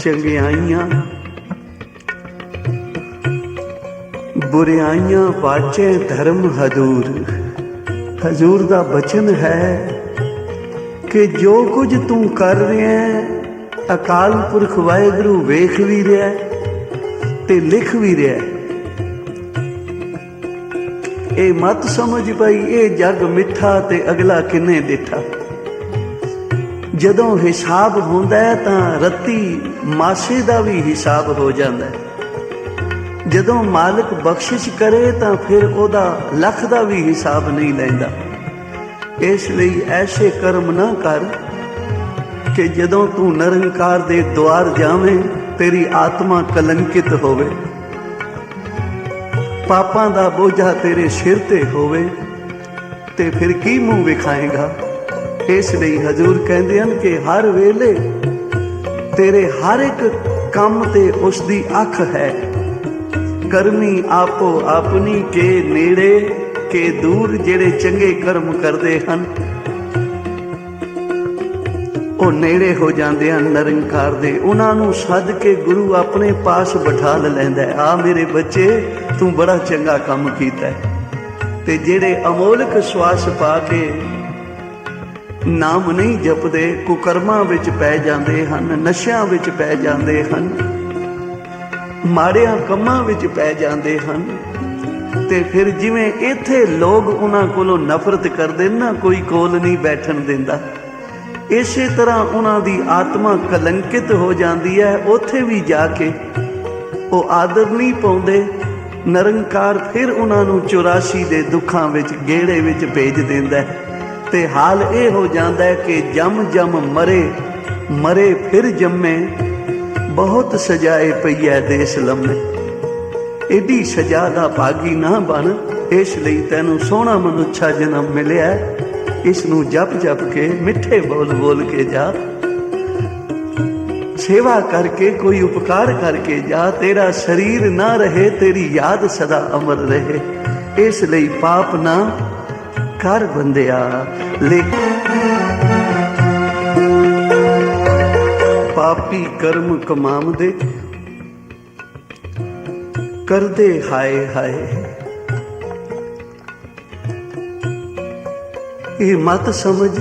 ਚੰਗਿਆਈਆਂ, ਬੁਰਿਆਈਆਂ ਵਾਚੇ ਧਰਮ ਹਜ਼ੂਰ। ਹਜ਼ੂਰ ਦਾ ਬਚਨ ਹੈ ਕਿ ਜੋ ਕੁਝ ਤੂੰ ਕਰ ਰਿਹਾ ਹੈ, ਅਕਾਲ ਪੁਰਖ ਵਾਹਿਗੁਰੂ ਵੇਖ ਵੀ ਰਿਹਾ ਤੇ ਲਿਖ ਵੀ ਰਿਹਾ ਇਹ ਮਤ ਸਮਝ ਪਈ, ਇਹ ਜੱਗ ਮਿੱਠਾ ਤੇ ਅਗਲਾ ਕਿੰਨੇ ਡਿੱਠਾ ਜਦੋਂ ਹਿਸਾਬ ਹੁੰਦਾ ਹੈ ਤਾਂ ਰੱਤੀ ਮਾਸੇ ਦਾ ਵੀ ਹਿਸਾਬ ਹੋ ਜਾਂਦਾ ਹੈ। ਜਦੋਂ ਮਾਲਕ ਬਖਸ਼ਿਸ਼ ਕਰੇ ਤਾਂ ਫਿਰ ਉਹਦਾ ਲੱਖ ਦਾ ਵੀ ਹਿਸਾਬ ਨਹੀਂ ਲੈਂਦਾ। ਇਸ ਲਈ ਐਸੇ ਕਰਮ ਨਾ ਕਰ ਕਿ ਜਦੋਂ ਤੂੰ ਨਿਰੰਕਾਰ ਦੇ ਦੁਆਰ ਜਾਵੇਂ, ਤੇਰੀ ਆਤਮਾ ਕਲੰਕਿਤ ਹੋਵੇ। ਪਾਪਾਂ ਦਾ ਬੋਝਾ ਤੇਰੇ ਸਿਰ ਤੇ ਹੋਵੇ, ਤੇ ਫਿਰ ਕੀ ਮੂੰਹ ਵਿਖਾਏਗਾ? ਇਸ ਲਈ ਹਜ਼ੂਰ ਕਹਿੰਦੇ ਹਨ ਕਿ ਹਰ ਵੇਲੇ ਤੇਰੇ ਹਰ ਇੱਕ ਕੰਮ ਤੇ ਉਸ ਦੀ ਅੱਖ ਹੈ। ਕਰਮੀ ਆਪੋ ਆਪਣੀ ਕੇ ਨੇੜੇ, ਕੇ ਦੂਰ ਜਿਹੜੇ ਚੰਗੇ ਕਰਮ ਕਰਦੇ ਹਨ। ਉਹ ਨੇੜੇ ਹੋ ਜਾਂਦੇ ਹਨ ਨਿਰੰਕਾਰ ਦੇ। ਉਹਨਾਂ ਨੂੰ ਸੱਦ ਕੇ ਗੁਰੂ ਆਪਣੇ ਪਾਸ ਬਿਠਾ ਲੈਂਦਾ ਆ ਮੇਰੇ ਬੱਚੇ, ਤੂੰ ਬੜਾ ਚੰਗਾ ਕੰਮ ਕੀਤਾ ਤੇ ਜਿਹੜੇ ਅਮੋਲਕ ਸਵਾਸ ਪਾ ਕੇ ਨਾਮ ਨਹੀਂ ਜਪਦੇ, ਕੁਕਰਮਾਂ ਵਿੱਚ ਪੈ ਜਾਂਦੇ ਹਨ, ਨਸ਼ਿਆਂ ਵਿੱਚ ਪੈ ਜਾਂਦੇ ਹਨ, ਮਾੜਿਆਂ ਕੰਮਾਂ ਵਿੱਚ ਪੈ ਜਾਂਦੇ ਹਨ। ਤੇ ਫਿਰ ਜਿਵੇਂ ਇੱਥੇ ਲੋਕ ਉਹਨਾਂ ਕੋਲੋਂ ਨਫ਼ਰਤ ਕਰਦੇ, ਨਾ ਕੋਈ ਕੋਲ ਨਹੀਂ ਬੈਠਣ ਦਿੰਦਾ। ਇਸੇ ਤਰ੍ਹਾਂ ਉਹਨਾਂ ਦੀ ਆਤਮਾ ਕਲੰਕਿਤ ਹੋ ਜਾਂਦੀ ਹੈ, ਉੱਥੇ ਵੀ ਜਾ ਕੇ ਉਹ ਆਦਰ ਨਹੀਂ ਪਾਉਂਦੇ, ਨਰੰਕਾਰ ਫਿਰ ਉਹਨਾਂ ਨੂੰ 84 ਦੇ ਦੁੱਖਾਂ ਵਿੱਚ, ਗੇੜੇ ਵਿੱਚ ਭੇਜ ਦਿੰਦਾ ਹੈ। ਤੇ ਹਾਲ ਇਹ ਹੋ ਜਾਂਦਾ ਹੈ ਕਿ ਜਮ ਜਮ ਮਰੇ ਮਰੇ ਫਿਰ ਜੰਮੇ, ਬਹੁਤ ਸਜਾਏ ਪਈ ਹੈ ਦੇਸ ਲੰਮੇ। ਏਡੀ ਸਜ਼ਾ ਦਾ ਭਾਗੀ ਨਾ ਬਣ, ਇਸ ਲਈ ਤੈਨੂੰ ਸੋਹਣਾ ਮਨੁੱਛਾ ਜਨਮ ਮਿਲਿਆ ਹੈ। ਇਸ ਨੂੰ ਜਪ ਜਪ ਕੇ ਮਿੱਠੇ ਬੋਲ ਬੋਲ ਕੇ ਜਾ। ਸੇਵਾ ਕਰਕੇ ਕੋਈ ਉਪਕਾਰ ਕਰਕੇ ਜਾ, ਤੇਰਾ ਸਰੀਰ ਨਾ ਰਹੇ, ਤੇਰੀ ਯਾਦ ਸਦਾ ਅਮਰ ਰਹੇ। ਇਸ ਲਈ ਪਾਪ ਨਾ ਕਰ ਬੰਦਿਆ ਲੇਕਿਨ ਪਾਪੀ ਕਰਮ ਕਮਾਉਂਦੇ, ਕਰਦੇ ਹਾਏ ਹਾਏ। ਇਹ ਮਤ ਸਮਝ,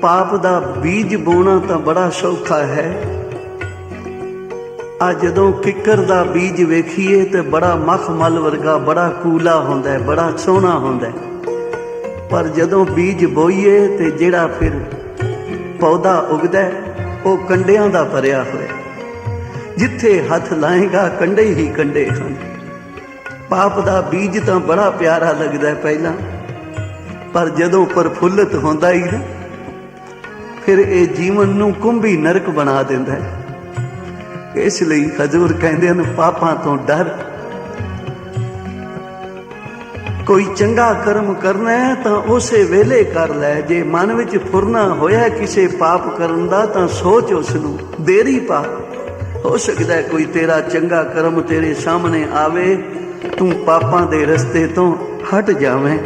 ਪਾਪ ਦਾ ਬੀਜ ਬੋਣਾ ਤਾਂ ਬੜਾ ਸੌਖਾ ਹੈ। ਆ ਜਦੋਂ ਕਿੱਕਰ ਦਾ ਬੀਜ ਵੇਖੀਏ ਤੇ ਬੜਾ ਮਖਮਲ ਵਰਗਾ, ਬੜਾ ਕੂਲਾ ਹੁੰਦਾ ਹੈ, ਬੜਾ ਸੋਹਣਾ ਹੁੰਦਾ ਹੈ। ਪਰ ਜਦੋਂ ਬੀਜ ਬੋਈਏ ਤੇ ਜਿਹੜਾ ਫਿਰ ਪੌਦਾ ਉਗਦਾ ਉਹ ਕੰਡਿਆਂ ਦਾ ਭਰਿਆ ਹੋਇਆ ਜਿੱਥੇ ਹੱਥ ਲਾਏਗਾ, ਕੰਡੇ ਹੀ ਕੰਡੇ ਹਨ। ਪਾਪ ਦਾ ਬੀਜ ਤਾਂ ਬੜਾ ਪਿਆਰਾ ਲੱਗਦਾ ਪਹਿਲਾਂ, ਪਰ ਜਦੋਂ ਪ੍ਰਫੁੱਲਤ ਹੁੰਦਾ ਹੀ ਨਾ, ਫਿਰ ਇਹ ਜੀਵਨ ਨੂੰ ਕੁੰਭੀ ਨਰਕ ਬਣਾ ਦਿੰਦਾ ਹੈ। ਇਸ ਲਈ ਹਜ਼ੂਰ ਕਹਿੰਦੇ ਹਨ, ਪਾਪਾਂ ਤੋਂ ਡਰ ਕੋਈ ਚੰਗਾ ਕਰਮ ਕਰਨਾ ਹੈ ਤਾਂ ਉਸੇ ਵੇਲੇ ਕਰ ਲੈ। ਜੇ ਮਨ ਵਿੱਚ ਫੁਰਨਾ ਹੋਇਆ ਕਿਸੇ ਪਾਪ ਕਰਨ ਦਾ, ਤਾਂ ਸੋਚ ਉਸ ਨੂੰ ਦੇਰੀ ਪਾ। ਹੋ ਸਕਦਾ ਕੋਈ ਤੇਰਾ ਚੰਗਾ ਕਰਮ ਤੇਰੇ ਸਾਹਮਣੇ ਆਵੇ, ਤੂੰ ਪਾਪਾਂ ਦੇ ਰਸਤੇ ਤੋਂ ਹਟ ਜਾਵੇਂ,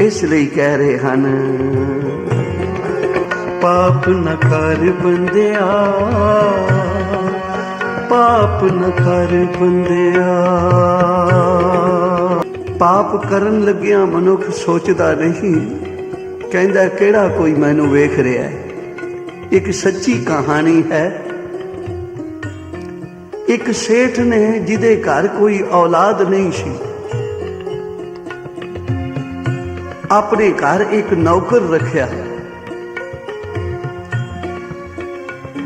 ਇਸ ਲਈ ਕਹਿ ਰਹੇ ਹਨ। ਪਾਪ ਨਾ ਕਰ ਬੰਦਿਆ, ਪਾਪ ਨਾ ਕਰ ਬੰਦਿਆ। ਪਾਪ ਕਰਨ ਲੱਗਿਆ ਮਨੁੱਖ ਸੋਚਦਾ ਨਹੀਂ। ਕਹਿੰਦਾ, ਕਿਹੜਾ ਕੋਈ ਮੈਨੂੰ ਵੇਖ ਰਿਹਾ ਹੈ? ਇੱਕ ਸੱਚੀ ਕਹਾਣੀ ਹੈ। ਇੱਕ ਸੇਠ ਨੇ ਜਿਹਦੇ ਘਰ ਕੋਈ ਔਲਾਦ ਨਹੀਂ ਸੀ। ਆਪਣੇ ਘਰ ਇੱਕ ਨੌਕਰ ਰੱਖਿਆ।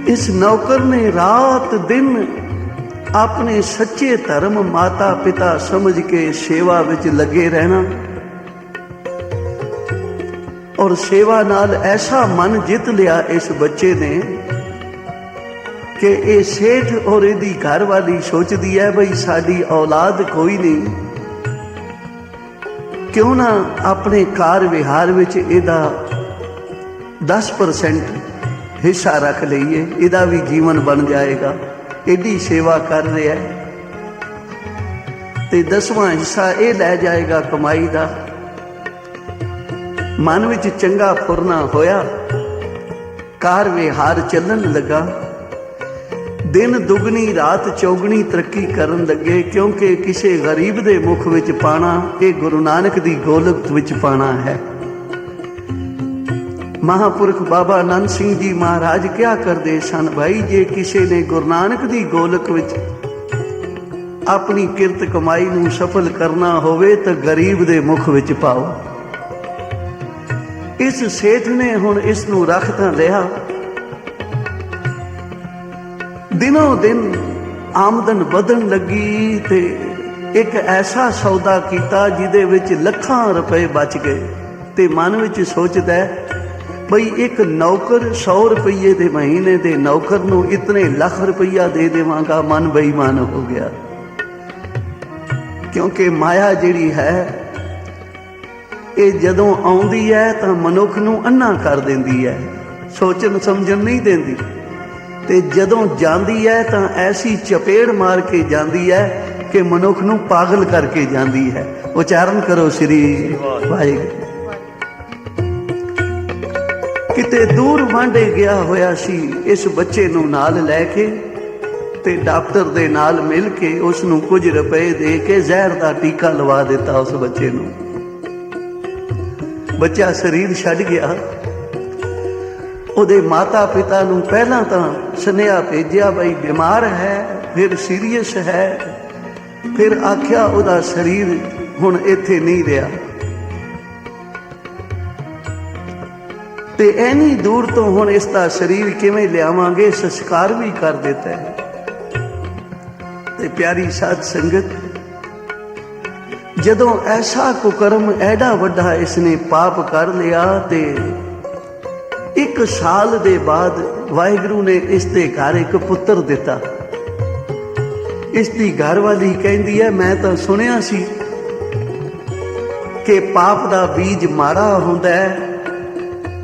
ਇਸ ਨੌਕਰ ਨੇ ਰਾਤ ਦਿਨ ਆਪਣੇ ਸੱਚੇ ਧਰਮ ਮਾਤਾ ਪਿਤਾ ਸਮਝ ਕੇ ਸੇਵਾ ਵਿੱਚ ਲੱਗੇ ਰਹਿਣਾ ਔਰ ਸੇਵਾ ਨਾਲ ਐਸਾ ਮਨ ਜਿੱਤ ਲਿਆ ਇਸ ਬੱਚੇ ਨੇ ਕਿ ਇਹ ਸੇਠ ਔਰ ਇਹਦੀ ਘਰ ਵਾਲੀ ਸੋਚਦੀ ਹੈ, ਬਈ ਸਾਡੀ ਔਲਾਦ ਕੋਈ ਨਹੀਂ। ਕਿਉਂ ਨਾ ਆਪਣੇ ਕਾਰ ਵਿਹਾਰ ਵਿੱਚ ਇਹਦਾ 10% ਹਿੱਸਾ ਰੱਖ ਲਈਏ, ਇਹਦਾ ਵੀ ਜੀਵਨ ਬਣ ਜਾਏਗਾ। ਐਡੀ ਸੇਵਾ ਕਰ ਰਿਹਾ ਹੈ। ਤੇ ਦਸਵਾਂ ਹਿੱਸਾ ਇਹ ਲੈ ਜਾਏਗਾ ਕਮਾਈ ਦਾ। ਮਨ ਵਿੱਚ ਚੰਗਾ ਫੁਰਨਾ ਹੋਇਆ। ਕਾਰ ਵਿਹਾਰ ਚੱਲਣ ਲੱਗਾ। ਦਿਨ ਦੁਗਣੀ, ਰਾਤ ਚੌਗਣੀ ਤਰੱਕੀ ਕਰਨ ਲੱਗੇ, ਕਿਉਂਕਿ ਕਿਸੇ ਗਰੀਬ ਦੇ ਮੁਖ ਵਿੱਚ ਪਾਣਾ, ਇਹ ਗੁਰੂ ਨਾਨਕ ਦੀ ਗੋਲਕ ਵਿੱਚ ਪਾਣਾ ਹੈ। ਮਹਾਪੁਰਖ ਬਾਬਾ ਆਨੰਦ ਸਿੰਘ ਜੀ ਮਹਾਰਾਜ ਕਿਆ ਕਰਦੇ ਸਨ ਭਾਈ? ਜੇ ਕਿਸੇ ਨੇ ਗੁਰੂ ਨਾਨਕ ਦੀ ਗੋਲਕ ਵਿੱਚ ਆਪਣੀ ਕਿਰਤ ਕਮਾਈ ਨੂੰ ਸਫਲ ਕਰਨਾ ਹੋਵੇ ਤਾਂ ਗਰੀਬ ਦੇ ਮੁਖ ਵਿੱਚ ਪਾਓ। ਇਸ ਸੇਠ ਨੇ ਹੁਣ ਇਸ ਨੂੰ ਰੱਖ ਤਾਂ ਲਿਆ। ਦਿਨੋਂ ਦਿਨ ਆਮਦਨ ਵਧਣ ਲੱਗੀ ਤੇ ਇੱਕ ਐਸਾ ਸੌਦਾ ਕੀਤਾ ਜਿਹਦੇ ਵਿੱਚ ਲੱਖਾਂ ਰੁਪਏ ਬਚ ਗਏ ਤੇ ਮਨ ਵਿੱਚ ਸੋਚਦਾ ਹੈ, ਬਈ ਇੱਕ ਨੌਕਰ 100 ਰੁਪਏ ਦੇ ਮਹੀਨੇ ਦੇ ਨੌਕਰ ਨੂੰ ਇਤਨੇ ਲੱਖ ਰੁਪਈਆ ਦੇ ਦੇਵਾਂਗਾ ਮਨ ਬੇਈਮਾਨ ਹੋ ਗਿਆ। ਕਿਉਂਕਿ ਮਾਇਆ ਜਿਹੜੀ ਹੈ ਇਹ ਜਦੋਂ ਆਉਂਦੀ ਹੈ ਤਾਂ ਮਨੁੱਖ ਨੂੰ ਅੰਨਾ ਕਰ ਦਿੰਦੀ ਹੈ ਸੋਚਣ ਸਮਝਣ ਨਹੀਂ ਦਿੰਦੀ। ਤੇ ਜਦੋਂ ਜਾਂਦੀ ਹੈ ਤਾਂ ਐਸੀ ਚਪੇੜ ਮਾਰ ਕੇ ਜਾਂਦੀ ਹੈ ਕਿ ਮਨੁੱਖ ਨੂੰ ਪਾਗਲ ਕਰਕੇ ਜਾਂਦੀ ਹੈ। ਉਚਾਰਨ ਕਰੋ ਸ੍ਰੀ ਵਾਹਿਗੁਰੂ। ਕਿਤੇ ਦੂਰ ਵਾਂਡੇ ਗਿਆ ਹੋਇਆ ਸੀ, ਇਸ ਬੱਚੇ ਨੂੰ ਨਾਲ ਲੈ ਕੇ ਤੇ ਡਾਕਟਰ ਦੇ ਨਾਲ ਮਿਲ ਕੇ ਉਸ ਨੂੰ ਕੁਝ ਰੁਪਏ ਦੇ ਕੇ ਜ਼ਹਿਰ ਦਾ ਟੀਕਾ ਲਵਾ ਦਿੱਤਾ ਉਸ ਬੱਚੇ ਨੂੰ। ਬੱਚਾ ਸਰੀਰ ਛੱਡ ਗਿਆ। ਉਹਦੇ ਮਾਤਾ ਪਿਤਾ ਨੂੰ ਪਹਿਲਾਂ ਤਾਂ ਸੁਨੇਹਾ ਭੇਜਿਆ ਬਈ ਬਿਮਾਰ ਹੈ, ਫਿਰ ਸੀਰੀਅਸ ਹੈ, ਫਿਰ ਆਖਿਆ ਉਹਦਾ ਸਰੀਰ ਹੁਣ ਇੱਥੇ ਨਹੀਂ ਰਿਹਾ। ਤੇ ਐਨੀ ਦੂਰ ਤੋਂ ਹੁਣ ਇਸ ਦਾ ਸਰੀਰ ਕਿਵੇਂ ਲਿਆਵਾਂਗੇ, ਸੰਸਕਾਰ ਵੀ ਕਰ ਦਿੱਤਾ ਹੈ। ਤੇ ਪਿਆਰੀ ਸਾਧ ਸੰਗਤ, ਜਦੋਂ ਐਸਾ ਕੁਕਰਮ ਐਡਾ ਵੱਡਾ ਇਸਨੇ ਪਾਪ ਕਰ ਲਿਆ ਤੇ ਇੱਕ ਸਾਲ ਦੇ ਬਾਅਦ ਵਾਹਿਗੁਰੂ ਨੇ ਇਸ ਦੇ ਘਰ ਇੱਕ ਪੁੱਤਰ ਦਿੱਤਾ। ਇਸ ਦੀ ਘਰਵਾਲੀ ਕਹਿੰਦੀ ਹੈ, ਮੈਂ ਤਾਂ ਸੁਣਿਆ ਸੀ ਕਿ ਪਾਪ ਦਾ ਬੀਜ ਮਾੜਾ ਹੁੰਦਾ ਹੈ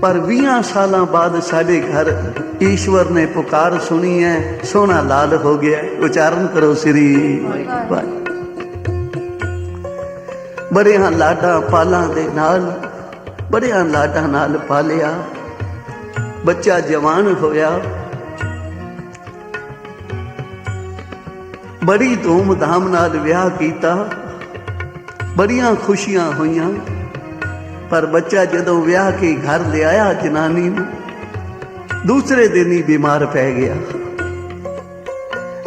ਪਰ 20 ਸਾਲਾਂ ਬਾਅਦ ਸਾਡੇ ਘਰ ਈਸ਼ਵਰ ਨੇ ਪੁਕਾਰ ਸੁਣੀ ਹੈ, ਸੋਹਣਾ ਲਾਲ ਹੋ ਗਿਆ ਉਚਾਰਨ ਕਰੋ ਸ੍ਰੀ ਵਾਹਿਗੁਰੂ। ਬੜਿਆਂ ਲਾਡਾਂ ਪਾਲਾਂ ਦੇ ਨਾਲ, ਬੜਿਆਂ ਲਾਡਾਂ ਨਾਲ ਪਾਲਿਆ। ਬੱਚਾ ਜਵਾਨ ਹੋਇਆ। ਬੜੀ ਧੂਮ-ਧਾਮ ਨਾਲ ਵਿਆਹ ਕੀਤਾ। ਬੜੀਆਂ ਖੁਸ਼ੀਆਂ ਹੋਈਆਂ। ਪਰ ਬੱਚਾ ਜਦੋਂ ਵਿਆਹ ਕੇ ਘਰ ਲਿਆਇਆ ਜਨਾਨੀ ਨੂੰ, ਦੂਸਰੇ ਦਿਨ ਹੀ ਬਿਮਾਰ ਪੈ ਗਿਆ।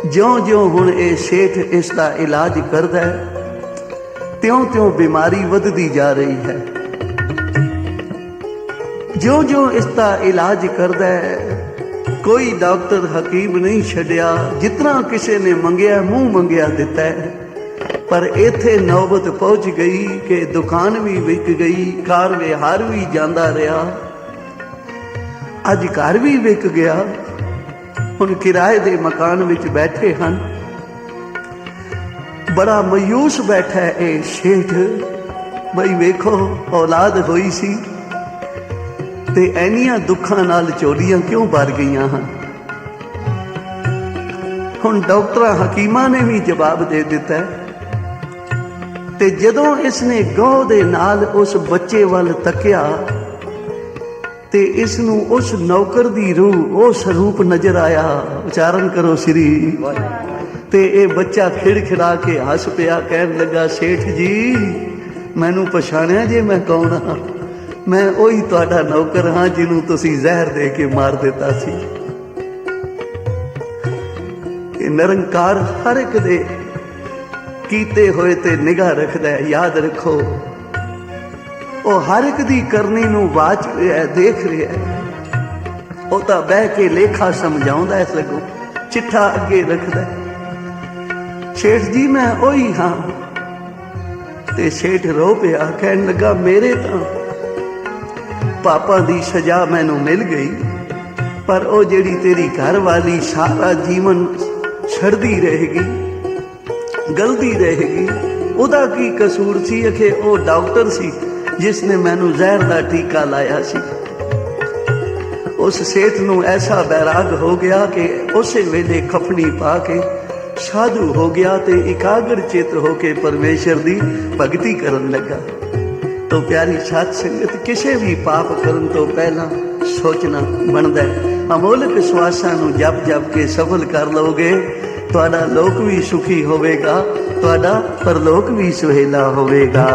ਜਿਉਂ-ਜਿਉਂ ਹੁਣ ਇਹ ਸੇਠ ਇਸ ਦਾ ਇਲਾਜ ਕਰਦਾ ਹੈ, ਤਿਉਂ-ਤਿਉਂ ਬਿਮਾਰੀ ਵੱਧਦੀ ਜਾ ਰਹੀ ਹੈ। ਜਿਉਂ-ਜਿਉਂ ਇਸ ਦਾ ਇਲਾਜ ਕਰਦਾ ਹੈ, ਕੋਈ ਡਾਕਟਰ ਹਕੀਮ ਨਹੀਂ ਛੱਡਿਆ, ਜਿਤਨਾ ਕਿਸੇ ਨੇ ਮੰਗਿਆ, ਮੂੰਹ ਮੰਗਿਆ ਦਿੱਤਾ ਹੈ। ਪਰ ਇੱਥੇ ਨੌਬਤ ਪਹੁੰਚ ਗਈ ਕਿ ਦੁਕਾਨ ਵੀ ਵਿਕ ਗਈ ਕਾਰ ਵਿਹਾਰ ਵੀ ਜਾਂਦਾ ਰਿਹਾ। ਅੱਜ ਘਰ ਵੀ ਵਿਕ ਗਿਆ। ਹੁਣ ਕਿਰਾਏ ਦੇ ਮਕਾਨ ਵਿੱਚ ਬੈਠੇ ਹਨ। ਬੜਾ ਮਯੂਸ ਬੈਠਾ ਇਹ ਸ਼ੇਠ। ਬਈ ਵੇਖੋ, ਔਲਾਦ ਹੋਈ ਸੀ ਤੇ ਐਨੀਆਂ ਦੁੱਖਾਂ ਨਾਲ ਚੋਲੀਆਂ ਕਿਉਂ ਭਰ ਗਈਆਂ ਹਨ? ਹੁਣ ਡਾਕਟਰਾਂ, ਹਕੀਮਾਂ ਨੇ ਵੀ ਜਵਾਬ ਦੇ ਦਿੱਤਾ ਤੇ ਜਦੋਂ ਇਸ ਨੇ ਗੋਹ ਦੇ ਨਾਲ ਉਸ ਬੱਚੇ ਵੱਲ ਤੱਕਿਆ ਤੇ ਇਸ ਨੂੰ ਉਸ ਨੌਕਰ ਦੀ ਰੂਹ ਉਹ ਸਰੂਪ ਨਜ਼ਰ ਆਇਆ। ਉਚਾਰਨ ਕਰੋ ਸ੍ਰੀ ਤੇ ਇਹ ਬੱਚਾ ਖਿੜਖਿੜਾ ਕੇ ਹੱਸ ਪਿਆ, ਕਹਿਣ ਲੱਗਾ, ਸੇਠ ਜੀ, ਮੈਨੂੰ ਪਛਾਣਿਆ ਜੇ ਮੈਂ ਕੌਣ ਹਾਂ? ਮੈਂ ਉਹੀ ਤੁਹਾਡਾ ਨੌਕਰ ਹਾਂ ਜਿਹਨੂੰ ਤੁਸੀਂ ਜ਼ਹਿਰ ਦੇ ਕੇ ਮਾਰ ਦਿੱਤਾ ਸੀ। ਇਹ ਨਿਰੰਕਾਰ ਹਰ ਇੱਕ ਦੇ ਕੀਤੇ ਹੋਏ ਤੇ ਨਿਗਾਹ ਰੱਖਦਾ ਹੈ, ਯਾਦ ਰੱਖੋ। ਉਹ ਹਰ ਇੱਕ ਦੀ ਕਰਨੀ ਨੂੰ ਵਾਚ ਰਿਹਾ ਦੇਖ ਰਿਹਾ ਉਹ ਤਾਂ ਬਹਿ ਕੇ ਲੇਖਾ ਸਮਝਾਉਂਦਾ ਹੈ ਸਗੋਂ ਚਿੱਠਾ ਅੱਗੇ ਰੱਖਦਾ ਛੇਠ ਜੀ, ਮੈਂ ਉਹੀ ਹਾਂ। ਤੇ ਛੇਠ ਰੋ ਪਿਆ, ਕਹਿਣ ਲੱਗਾ, ਮੇਰੇ ਤਾਂ ਪਾਪਾ ਦੀ ਸਜ਼ਾ ਮੈਨੂੰ ਮਿਲ ਗਈ, ਪਰ ਉਹ ਜਿਹੜੀ ਤੇਰੀ ਘਰ ਵਾਲੀ ਸਾਰਾ ਜੀਵਨ ਛੜਦੀ ਰਹੇਗੀ ਗਲਤੀ ਰਹੇਗੀ। ਉਹਦਾ ਕੀ ਕਸੂਰ ਸੀ? ਅਖੇ ਉਹ ਡਾਕਟਰ ਸੀ, ਜਿਸ ਨੇ ਮੈਨੂੰ ਜ਼ਹਿਰ ਦਾ ਟੀਕਾ ਲਾਇਆ ਸੀ। ਉਸ ਸੇਠ ਨੂੰ ਐਸਾ ਬੈਰਾਗ ਹੋ ਗਿਆ ਕਿ ਉਸੇ ਵੇਲੇ ਖਫਣੀ ਪਾ ਕੇ ਸਾਧੂ ਹੋ ਗਿਆ ਤੇ ਇਕਾਗਰ ਚਿਤ ਹੋ ਕੇ ਪਰਮੇਸ਼ਰ ਦੀ ਭਗਤੀ ਕਰਨ ਲੱਗਾ। ਤੋ ਪਿਆਰੀ ਸਾਧ ਸੰਗਤ, ਕਿਸੇ ਵੀ ਪਾਪ ਕਰਨ ਤੋਂ ਪਹਿਲਾਂ ਸੋਚਣਾ ਬਣਦਾ ਹੈ। ਅਮੋਲਕ ਸਵਾਸਾਂ ਨੂੰ ਜਪ ਜਪ ਕੇ ਸਫਲ ਕਰ ਲਓਗੇ ਤੁਹਾਡਾ ਲੋਕ ਵੀ ਸੁਖੀ ਹੋਵੇਗਾ ਤੁਹਾਡਾ ਪਰਲੋਕ ਵੀ ਸੁਹੇਲਾ ਹੋਵੇਗਾ।